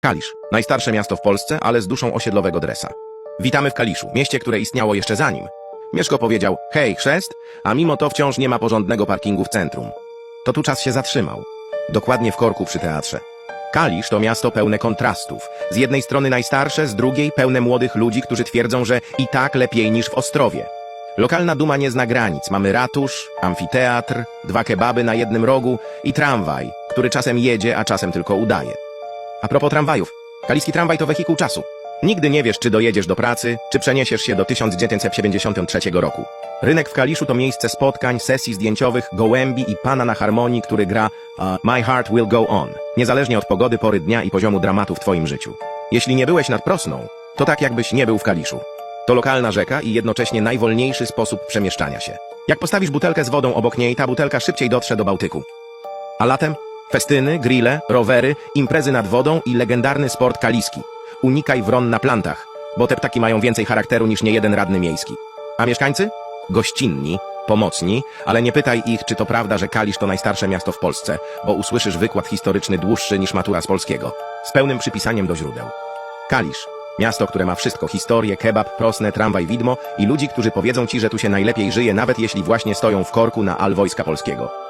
Kalisz. Najstarsze miasto w Polsce, ale z duszą osiedlowego dresa. Witamy w Kaliszu, mieście, które istniało jeszcze zanim. Mieszko powiedział, hej, chrzest, a mimo to wciąż nie ma porządnego parkingu w centrum. To tu czas się zatrzymał. Dokładnie w korku przy teatrze. Kalisz to miasto pełne kontrastów. Z jednej strony najstarsze, z drugiej pełne młodych ludzi, którzy twierdzą, że i tak lepiej niż w Ostrowie. Lokalna duma nie zna granic. Mamy ratusz, amfiteatr, dwa kebaby na jednym rogu i tramwaj, który czasem jedzie, a czasem tylko udaje. A propos tramwajów. Kaliski tramwaj to wehikuł czasu. Nigdy nie wiesz, czy dojedziesz do pracy, czy przeniesiesz się do 1973 roku. Rynek w Kaliszu to miejsce spotkań, sesji zdjęciowych, gołębi i pana na harmonii, który gra uh, My Heart Will Go On, niezależnie od pogody, pory dnia i poziomu dramatu w twoim życiu. Jeśli nie byłeś nad Prosną, to tak jakbyś nie był w Kaliszu. To lokalna rzeka i jednocześnie najwolniejszy sposób przemieszczania się. Jak postawisz butelkę z wodą obok niej, ta butelka szybciej dotrze do Bałtyku. A latem? Festyny, grille, rowery, imprezy nad wodą i legendarny sport kaliski. Unikaj wron na plantach, bo te ptaki mają więcej charakteru niż niejeden radny miejski. A mieszkańcy? Gościnni, pomocni, ale nie pytaj ich, czy to prawda, że Kalisz to najstarsze miasto w Polsce, bo usłyszysz wykład historyczny dłuższy niż matura z polskiego, z pełnym przypisaniem do źródeł. Kalisz. Miasto, które ma wszystko. Historię, kebab, prosnę, tramwaj, widmo i ludzi, którzy powiedzą ci, że tu się najlepiej żyje, nawet jeśli właśnie stoją w korku na al Wojska Polskiego.